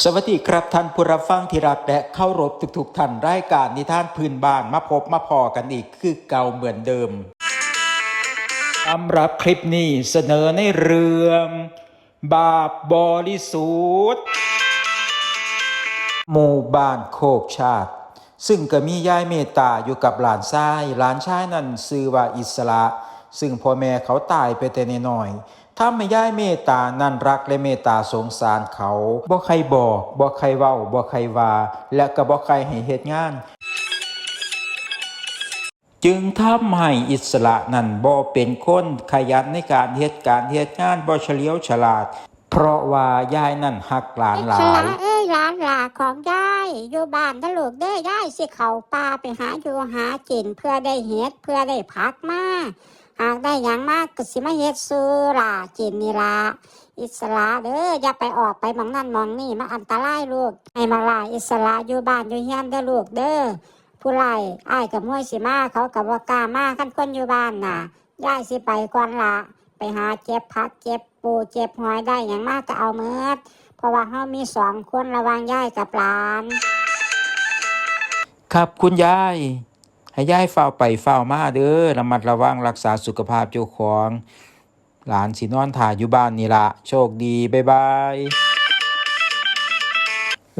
สวัสดีครับท่านผู้รับฟังที่รักและเข้ารบทุกๆท่านรายการนิทานพื้นบ้านมาพบมาพอกันอีกคือเก่าเหมือนเดิมสำหรับคลิปนี้เสนอในเรื่อง บาปบริสุทธิ์หมู่บ้านโคกชาติ ซึ่งก็มียายเมตตาอยู่กับหลานชาย หลานชายนั้นชื่อว่าอิสระ ซึ่งพ่อแม่เขาตายไปแต่นน้อยถ้าไม่ย่ายเมตตานั่นรักและเมตตาสงสารเขาบ่ใครบอกบ่ใครเว้าบ่ใครว่าและก็บ่ใครให้เฮ็ดงาน จึงทำให้อิสระนั่นบ่เป็นคนขยันในการเฮ็ดการเฮ็ดงานบ่เฉลียวฉลาด เพราะว่ายายนั่นหักหลานหลาฉยลาเอ้ยร้านหลาของยายอยู่บ้านทะลูกเด้อยายสิเขาป่าไปหาอยู่หากินเพื่อได้เฮ็ดเพื่อได้พักมา หากได้ยังมากก็สิมาเฮ็ดซื้ล่ะกินนี่ละอิสระเด้ออย่าไปออกไปมองนั่นมองนี่มาอันตรายลูกให้มาล่ะอิสระอยู่บ้านอยู่เฮียนเด้อลูกเด้อผู้ไล่อ้ายกับมวยสิมาเขากับว่ากล้ามาคันคนอยู่บ้านน่ะยายสิไปก่อนละไปหาเจ็บพักเจ็บปูเจ็บหอยได้หยังมากก็เอาเมิดเพราะว่าเขามีสองคนระวังยายกับหลาน ครับคุณยาย ให้ยายเฝ้าไปเฝ้ามาเด้อระมัดระวังรักษาสุขภาพเจ้าของ หลานสินอนถ่ายอยู่บ้านนี่ละโชคดี บ๊ายบาย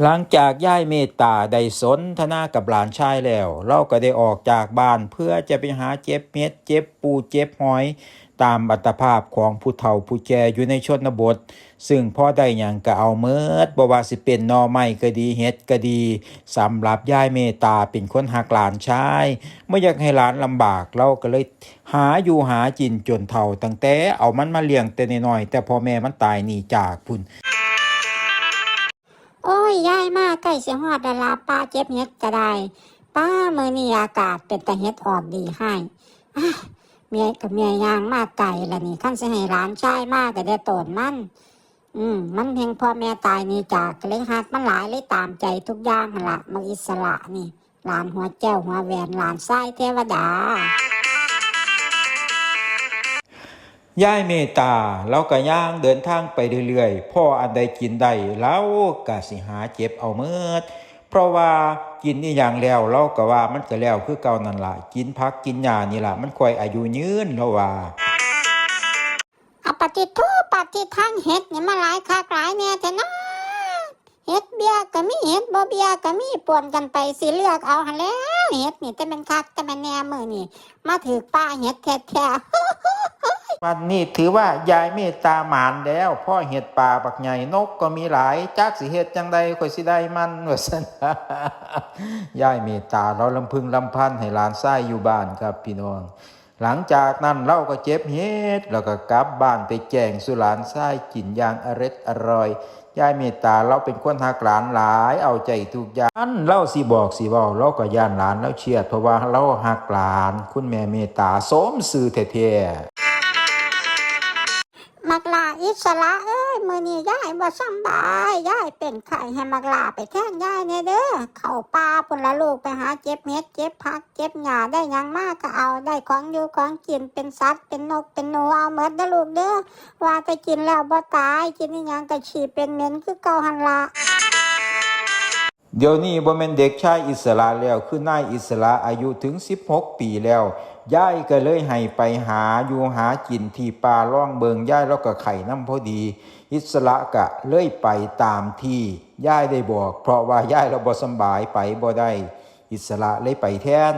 หลังจากย่ายเมตตาได้สนทนากับหลานชายแล้ว เราก็ได้ออกจากบ้านเพื่อจะไปหาเจ็บเม็ดเจ็บปูเจ็บหอย ตามอัตภาพของผู้เฒ่าผู้แก่อยู่ในชนบท ซึ่งพ่อได้หยังก็เอาเมิดบ่ว่าสิเป็นนอไม้ก็ดีเฮ็ดก็ดีสำหรับยายเมตตาเป็นคนหักหลานชายเมื่อยากให้หลานลำบากเราก็เลยหาอยู่หากินจนเฒ่าตั้งแต่เอามันมาเลี้ยงแต่น้อยแต่พ่อแม่มันตายหนีจากพุ่นโอ้ยย่ายมากใกล้เสียหอดดาราป้าเจ็บเฮ็ดก็ได้ ป้าเมื่อนี้อากาศเป็นแต่เฮ็ดออกดีให้ เมียกับเมียยางมากไก่ละนี่ขั้นสิให้ร้านชายมากก็ได้โตนมัน อืมมันเพียงพ่อแม่ตายนี่จากเลยหักมันหลายเลยตามใจทุกอย่างละมาอิสระนี่หลานหัวแจ้วหัวแหวนหลานไส้เทวดายายเมตตาเราก็ย่างเดินทางไปเรื่อยๆพ่ออันใดกินได้เราก็สิหาเจ็บเอาเมิด เพราะว่ากินนี่อย่างแล้วเราก็ว่ามันก็แล้วคือเก่านั่นล่ะ กินพักกินยานี่ล่ะ มันค่อยอายุยืนแล้วว่าอปฏิทูปฏิทังเฮ็ดนี่มาหลายคากหลายแน่แต่นะ เฮ็ดเบียก็มีเฮ็ดบ่เบียก็มีปวนกันไปสิเลือกเอาหันแล้วเฮ็ดนี่แต่เป็นคักแต่เป็นแหน่มือนี่มาถือป้าเฮ็ดแท้ๆวันนี้ถือว่ายายเมตตาหมานแล้วพ่อเห็ดป่าบักใหญ่นกก็มีหลายจักสิเฮ็ดจังใดค่อยสิได้มันว่าซั่นยายเมตตาเราลำพึงลำพันให้หลานชายอยู่บ้านครับพี่น้อง หลังจากนั้นเราก็เจ็บเฮ็ดเราก็กลับบ้านไปแจงสุหลานชายกินยางอร็ดอร่อยยายเมตตาเราเป็นคนหักหลานหลายเอาใจทุกอย่างอันเราสิบอกสิบอกเราก็ย่านหลานแล้วเชียดเพราะว่าเราหักหลาน คุณแม่เมตตาสมสื่อแท้ มักลาอิสระเอ้ยมือนี้ยายบ่สบายยายเป็นไข้ให้มักลาไปแทนยายเนี่ยเด้อเข้าป่าพุ่นละลูกไปหาเจ็บเม็ดเจ็บผักเจ็บหญ้าได้ยังมากก็เอาได้ของอยู่ของกินเป็นสัตว์เป็นนกเป็นหนูเอาหมดเด้อลูกเด้อว่าแต่กินแล้วบ่ตายกินอีหยังก็ฉี่เป็นเหม็นคือเก่าหันละเดี๋ยวนี้บ่แม่นเด็กชายอิสระแล้วคือนายอิสระอายุถึง 16 ปีแล้ว ยายก็เลยให้ไปหาอยู่หากินที่ป่าล่องเบิงยายแล้วก็ไข่น้ำพอดี อิสระก็เลยไปตามที่ยายได้บอก เพราะว่ายายเราบ่สบายไปบ่ได้ อิสระเลยไปแทน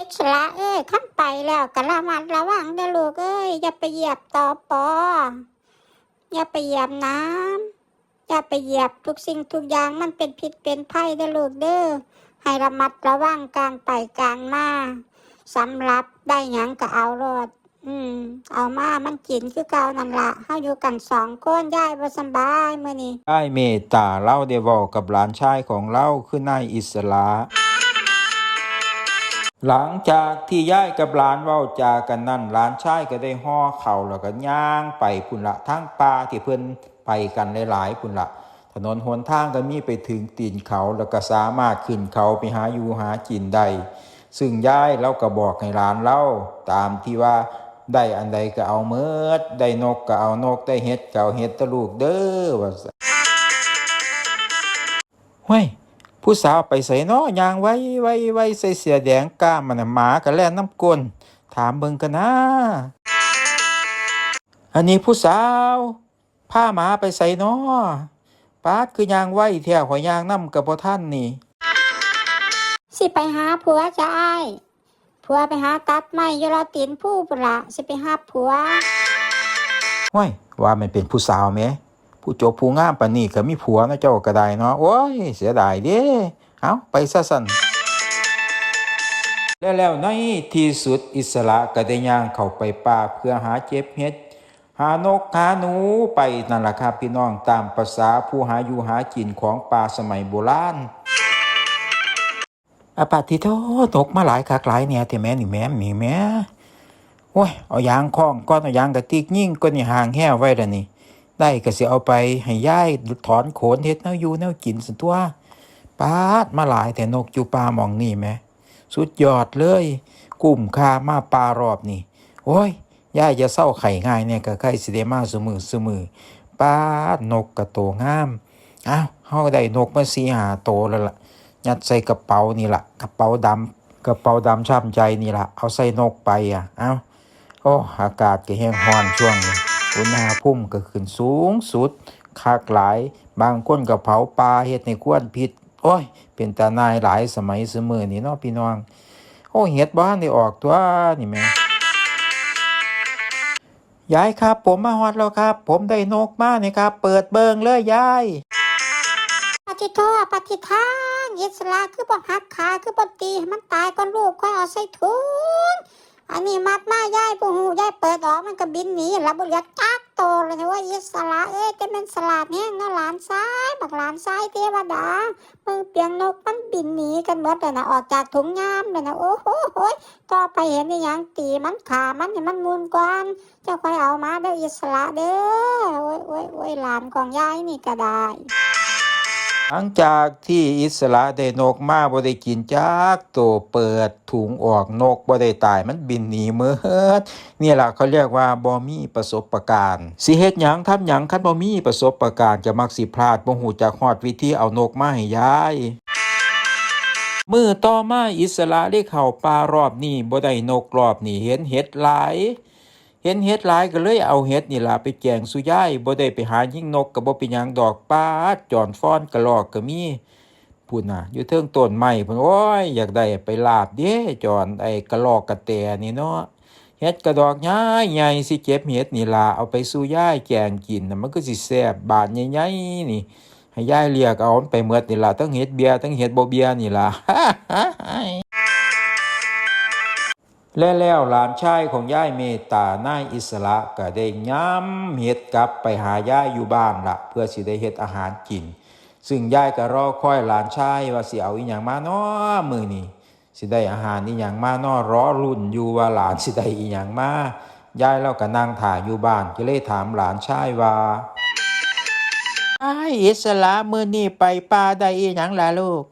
อิสระเอ้ยขั้นไปแล้วก็ระมัดระวังเด้อลูกเอ้ยอย่าไปเหยียบต่อปออย่าไปเหยียบน้ำอย่าไปเหยียบทุกสิ่งทุกอย่างมันเป็นพิษเป็นภัยเด้อลูกเด้อ ให้ระมัดระวังกลางไปกลางมาสำหรับได้หยังก็เอารถอืม เอามามันกินคือเก่านั่นละเฮาอยู่กันสองคนยายบ่สำบายมื้อนี้ ได้เมตตาเล่าได้บอกกับหลานชายของเราคือนายอิสระ หลังจากที่ย้ายกับหลานเว้าจากันนั่นหลานชายก็ได้ห่อเข่าวแล้วก็ย่างไปพุ่นละทั้งป่าที่เพิ่นไปกันหลายๆพุ่นละ ถนนหนทางก็มีไปถึงตีนเขาแล้วก็สามารถขึ้นเขาไปหาอยู่หากินได้ซึ่งย้ายเราก็บอกให้หลานเล่าตามที่ว่าได้อันใดก็เอาเมิดได้นกก็เอานกได้เห็ดก็เอาเห็ดตะลูกเด้อว่าห้ยผู้สาวไปใส่นอยางไว้ไว้ไว้ใส่เสียแดงกล้ามันหมากะแล่นน้ำกลนถามเบิ่งกันนะ อันนี้ผู้สาว ผ้าหมาไปใส่นอ ปาดคือยางไว้แท้หอยยางน้ำกับพ่ท่านนี่ สิไปหาผัวจะอ้ายผัวไปหาตัดไม้อยราตีนผู้ปุนละสิไปหาผัวห้วยว่ามันเป็นผู้สาวแหมผู้จบผู้งามปานนี้ก็มีผัวนะเจ้าก็ได้เนาะโอ้ยเสียดายเด้เอาไปซะสั่นแล้วแล้วในที่สุดอิสระก็ได้ย่างเข้าไปป่าเพื่อหาเจ็บเห็ด หานกหาหนูไปนั่นแหละครับพี่น้องตามภาษาผู้หาอยู่หากินของป่าสมัยโบราณอปาติโทตกมาหลายคักหลายเนี่ยแต่แม่นี่แม่นี่แม่โอ้ยเอายางคล้องก้อนเอายางกระติกยิ่งก็นี่ห่างแห้ไว้ล้วนี่ ได้ก็สิเอาไปให้ย่ายถอนโขนเฮ็ดแนวอยู่แนวกินสิตัวปาดมาหลายแต่นกอยู่ป่าหมองนี่แหมสุดยอดเลยกุ้มคามาปลารอบนี่โอ้ย ย่ายจะเศร้าไข่ง่ายเนี่ยก็ใกล้สิได้มาสมือสมือปานกกระโตงามอ้าวเฮาได้นกมาสีหาโตแล้วล่ะยัดใส่กระเป๋านี่ล่ะกระเป๋าดำกระเป๋าดำช้ำใจนี่ล่ะเอาใส่นกไปอะอ้าโอ้อากาศก็แห้งร้อนช่วงนี้อุณหภูมิก็ขึ้นสูงสุดคักหลาย บางคนก็เผาปลาเฮ็ดในควนพิษโอ้ย เป็นตานายหลายสมัยเสมอนี่เนาะพี่น้อง โอ้เฮ็ดบ้านได้ออกตัวนี่แม่ ยายครับ ผมมาฮอดแล้วครับ ผมได้นกมานี่ครับ เปิดเบิงเลยยายปฏิโทปฏิทางอิสระคือบ่หักขาคือบ่ตีให้มันตายก่อนลูกก่อยเอาใส่ถุง อันนี้มัดมาย่ายบ่ฮู้ย่ายเปิดออกมันก็บินหนีแล้วบ่เหลือจักโตเลยนะว่าอิสระเอ้ยจะเป็นสลาดแห้งเนาะหลานซ้ายบักหลานซ้ายเทวดามึงเปียงนกมันบินหนีกันหมดเลยนะออกจากถุงยามเลยนะโอ้โหโหยต่อไปเห็นอีหยังตีมันขามันให้มันมุนก่อนเจ้าคอยเอามาเด้ออิสระเด้อโอ้ยโอ้ยโอ้ยหลานของยายนี่ก็ได้ หลังจากที่อิสระได้นกมาบ่ได้กินจักตัวเปิดถุงออกนกบ่ได้ตายมันบินหนีเมิดนี่แหละเขาเรียกว่าบ่มีประสบการณ์สิเฮ็ดหยังทำหยังคันบ่มีประสบการณ์จะมักสิพลาดบ่ฮู้จักฮอดวิธีเอานกมาให้ยายมือต่อมาอิสระได้เข้าป่ารอบนี้บ่ได้นกรอบนี้เห็นเห็ดหลาย เห็นเห็ดหลายก็เลยเอาเห็ดนี่ล่ะไปแกงสุยายบ่ได้ไปหายิงนกก็บ่เป็นหยังดอกปาจอนฟ้อนกระลอกก็มีพูดน่ะ อยู่เทิงต้นไม้พุ่นโอ้ยอยากได้ไปลาบเด้จอนไอ้กระลอกกระแตนี่เนาะเห็ดกระดอกใหญ่ใหญ่สิเก็บเห็ดนี่ล่ะเอาไปสู่ยายแกงกินน่ะมันก็สิแซ่บบาดใหญ่ๆนี่ให้ยายเรียกเอาไปเมือดนี่ล่ะทั้งเห็ดเบียร์ทั้งเห็ดบ่เบียร์นี่ล่ะ และแล้วหลานชายของย่ายเมตตานายอิสระก็ได้ย้ำเฮ็ดกลับไปหาย่ายอยู่บ้านละเพื่อสิได้เฮ็ดอาหารกิน ซึ่งย่ายก็รอคอยหลานชายว่าสิเอาอีหยังมาน้อมือนี้สิได้อาหารอีหยังมาน้อรอรุ่นอยู่ว่าหลานสิได้อีหยังมายายเราก็นั่งถ่ายอยู่บ้านก็เลยถามหลานชายว่าไอ้อิสระมือนี้ไปป่าได้อีหยังล่ะลูก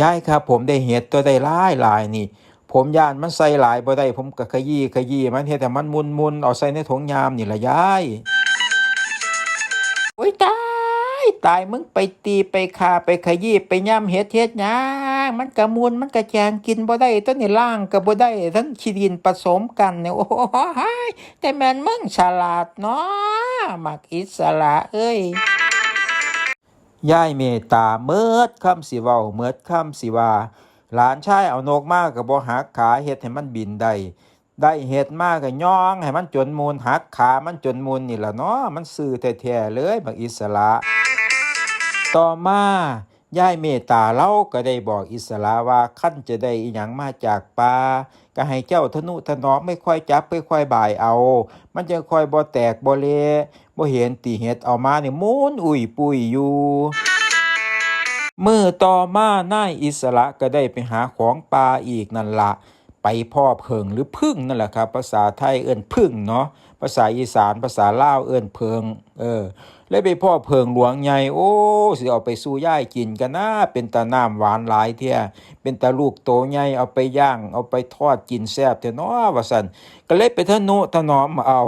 ยายครับผมได้เห็ดตัวได้หลายหลายนี่ ผมย่านมันใส่หลายบ่ได้ผมก็ขยี้ขยี้มันเฮ็ดให้มันมุนๆเอาใส่ในถุงยามนี่ละยายโอ้ยตายตายมึงไปตีไปฆ่าไปขยี้ไปย่ำเฮ็ดเฮ็ดยังมันก็มุนมันก็แจงกินบ่ได้ตัวนี่ล่างก็บ่ได้ทั้งขี้ดินผสมกันเนี่ยโอ้ยแต่แม่นมึงฉลาดเนาะมักอิสระเอ้ยยายเมตตาเมิดคำสิเว้าเมิดคำสิว่า หลานชายเอานกมากกับบ่หักขาเฮ็ดให้มันบินได้ได้เฮ็ดมากกับย่องให้มันจนมูลหักขามันจนมูลนี่ละเนาะมันซื่อแท้ๆเลยบักอิสระต่อมายายเมตตาเล่าก็ได้บอกอิสระว่าขั้นจะได้อีหยังมาจากป่าก็ให้เจ้าทนุถนอมไม่ค่อยจับไม่ค่อยบ่ายเอา มันจะค่อยบ่แตกบ่เละบ่เห็นตีเฮ็ดเอามาเนี่มูนอุ้ยปุยอยู่ มือต่อมานายอิสระก็ได้ไปหาของป่าอีกนั่นละไปพ่อเพิงหรือพึ่งนั่นแหละครับ ภาษาไทยเอิ้นพึ่งเนาะภาษาอีสานภาษาลาวเอิ้นเพิง เออเลยไปพ่อเพิงหลวงใหญ่โอ้สิเอาไปสู่ย่ายกินกันนะเป็นตาน้ำหวานหลายเที่ยเป็นตาลูกโตใหญ่เอาไปย่าง เอาไปทอดกินแซ่บเถอะเนาะว่าซั่นก็เลยไปทะนุถนอมเอา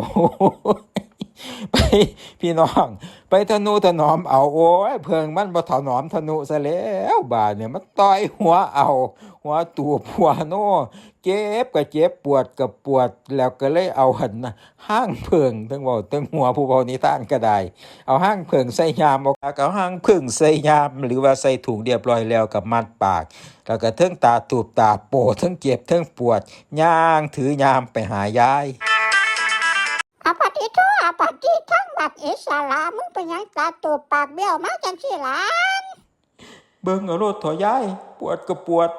ไปพี่น้อง ไปธนูถนอมเอาโอ้ยเพิงมันบ่ถนอมธนูซะแล้วบาดเนี่ยมันต่อยหัวเอา หัวตัวผัวโนเจ็บก็เจ็บปวดก็ปวดแล้วก็เลยเอาหันนะห้างเพิงทั้งว้าทั้งหัวผู้เว้านิทานก็ได้ เอาห้างเพิงใส่ยามออกเอาห้างเพิงใส่ยาม หรือว่าใส่ถุงเรียบร้อยแล้วกับมัดปาก แล้วก็เทิงตาตูบตาโปเทิงเจ็บเทิงปวดย่างถือยามไปหายาย อาปฏิทุอาปฏิทั้งบัดอิสระมึงเป็นหยังตาตูบปากเบี้ยวมาจังสิหลาน เบิ่งเอารถถอยาย ปวดก็ปวด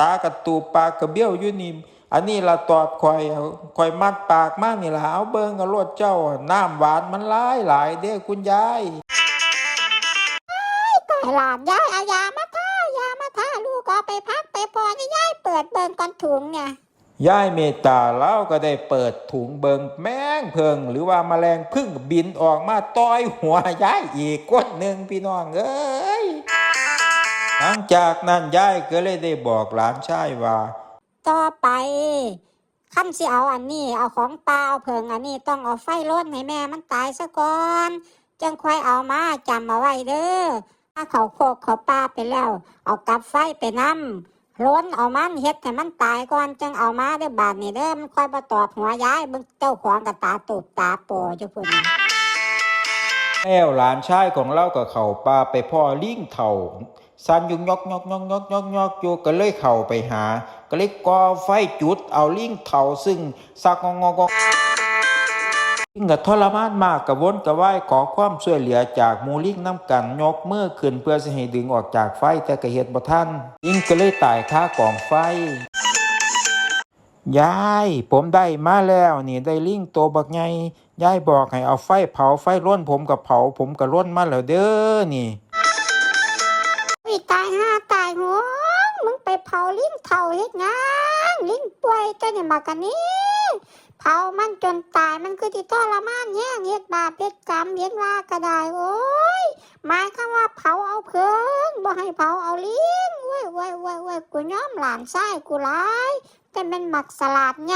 ตากระตูบปากกระเบี้ยวอยู่นี่อันนี้ละตอดคอยเอาคอยมัดปากมากนี่ละเอาเบิ่งเอารถเจ้า น้ำหวานมันหลายหลายเด้อคุณยายไอ้หลานยายเอายามาท่ายามาท่าลูกเอาไปพักไปพอนี่ยายเปิดเบิ่งก่อนถุงเนี่ย ยายเมตตาเล่าก็ได้เปิดถุงเบิงแมงเพิง หรือว่าแมลงพึ่งบินออกมาต้อยหัวยายอีกกดหนึ่งพี่น้องเอ้ยหลังจากนั้นยายก็เลยได้บอกหลานชายว่า ต่อไปขั้นสิเอาอันนี้เอาของเปล่าเพิงอันนี้ต้องเอาไฟลดให้แม่มันตายซะก่อนจังค่อยเอามาจำเอาไว้เด้อถ้าเขาโคกเขาปลาไปแล้ว เอากลับไฟไปนำ ล้นเอามันเฮ็ดให้มันตายก่อนจังเอามาเด้อบาดนี่เด้อมันค่อยมาตอดหัวย้ายเบิ่งเจ้าของกับตาตูบตาโปอยู่พุ่นน่ะแอวหลานชายของเราก็เขาป่าไปพ่อลิงเถ่าสันยุงยอกยอกยอกยอกยอกยอกอยู่ก็เลยเข้าไปหา ก็เลยก่อไฟจุดเอาลิงเถ่าซึ่งสักงองง ลิงก็ทรมานมากกระวนกระวายขอความช่วยเหลือจากมูลิงน้ำกันยกมือขึ้นเพื่อสิให้ดึงออกจากไฟแต่ก็เฮ็ดบ่ทันลิงก็เลยตายคากองไฟยาย ผมได้มาแล้วนี่ได้ลิงโตวบักใหญ่ยายบอกให้เอาไฟเผาไฟร่นผมกับเผาผมกับร่นมาแล้วเด้อนี่อุ้ยตายห้าตายหัวมึงไปเผาลิ้นเท่าเฮ็ดงานลิ้นป่วยตัวนี่มากันนี้ เผามันจนตายมันคือที่ทรมานแห้งเฮ็ดบาปเฮ็ดกรรมเฮ็ดว่าก็ได้โอ้ยหมายคำว่าเผาเอาเพิงบ่ให้เผาเอาลิ้นเว้ยเว้ยเว้ยเว้ยกูยอมหลานไส้กูหลายแต่เป็นหมักสลัดไง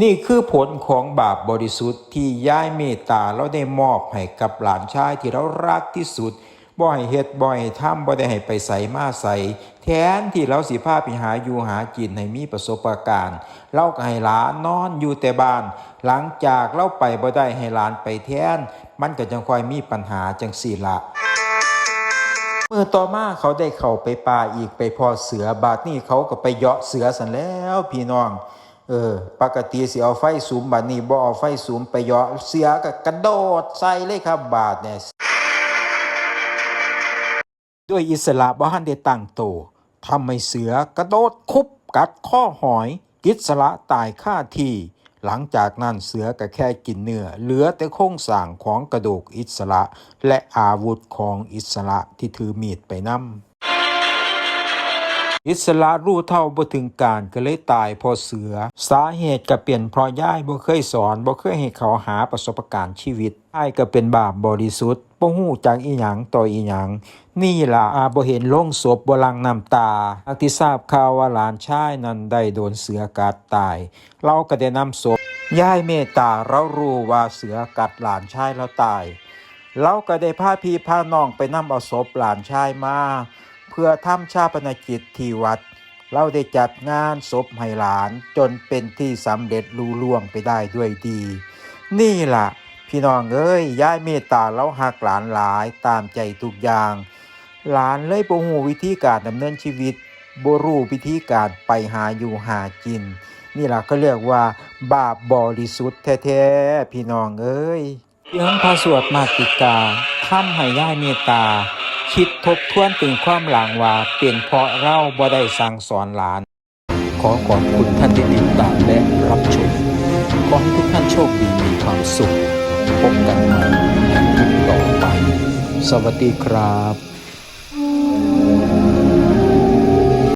นี่คือผลของบาปบริสุทธิ์ที่ย้ายเมตตาเราได้มอบให้กับหลานชายที่เรารักที่สุด บ่ให้เฮ็ดบ่ให้ทำบ่ได้ให้ไปใส่มาใส่แทนที่เราสิพาไปหาอยู่หากินให้มีประสบการณ์เราก็ให้หลานนอนอยู่แต่บ้าน หลังจากเราไปบ่ได้ให้หลานไปแทน มันก็จังค่อยมีปัญหาจังสี่ละเมื่อต่อมาเขาได้เข้าไปป่าอีกไปพอเสือบาดนี่เขาก็ไปเหาะเสือสันแล้วพี่น้องเออปกติสิเอาไฟสูมบาดนี้บ่เอาไฟสูมไปเหาะเสือก็กระโดดใส่เลยครับบาดเนี่ย ด้วยอิสระบ่หันได้ตั้งโตทำให้เสือกระโดดคุบกัดข้อหอยอิสระตายค่าที่ หลังจากนั้นเสือก็แค่กินเนื้อ เหลือแต่โครงสร้างของกระดูกอิสระ และอาวุธของอิสระที่ถือมีดไปนำ อิสระรู้เท่าบ่ถึงการก็เลยตายเพอเสือ สาเหตุก็เป็นเพราะย่ายบ่เคยสอนบ่เคยให้เขาหาประสบการณ์ชีวิตย่ายก็เป็นบาปบริสุทธิ์บ่ฮู้จักอีหยังต่ออีหยังนี่ล่ะอาบ่เห็นโลงศพบ่ลังน้ำตาอักที่ทราบข่าวว่าหลานชายนั้นได้โดนเสือกัดตาย เราก็ได้นำศพย่ายเมตตาเรารู้ว่าเสือกัดหลานชายแล้วตายเราก็ได้พาพี่พาน้องไปนำเอาศพหลานชายมา พื่อทำชาปนกิจที่วัด เราได้จัดงานศพให้หลานจนเป็นที่สำเร็จลุล่วงไปได้ด้วยดี นี่ล่ะ พี่น้องเอ้ยยายเมตตาเราหักหลานหลายตามใจทุกอย่าง หลานเลยบ่ฮู้วิธีการดำเนินชีวิตบรูวิธีการไปหาอยู่หากิน นี่ล่ะก็เรียกว่า บาปบริสุทธิ์แท้ๆพี่น้องเอ้ยเรื่องพระสวดมาติกาทำให้ย่ายเมตตา คิดทบทวนถึงความหลังว่าเป็นเพราะเราบ่ได้สั่งสอนหลาน ขอขอบคุณท่านที่ติดตามและรับชม ขอให้ทุกท่านโชคดีมีความสุข พบกันใหม่ในคลิปต่อไป สวัสดีครับ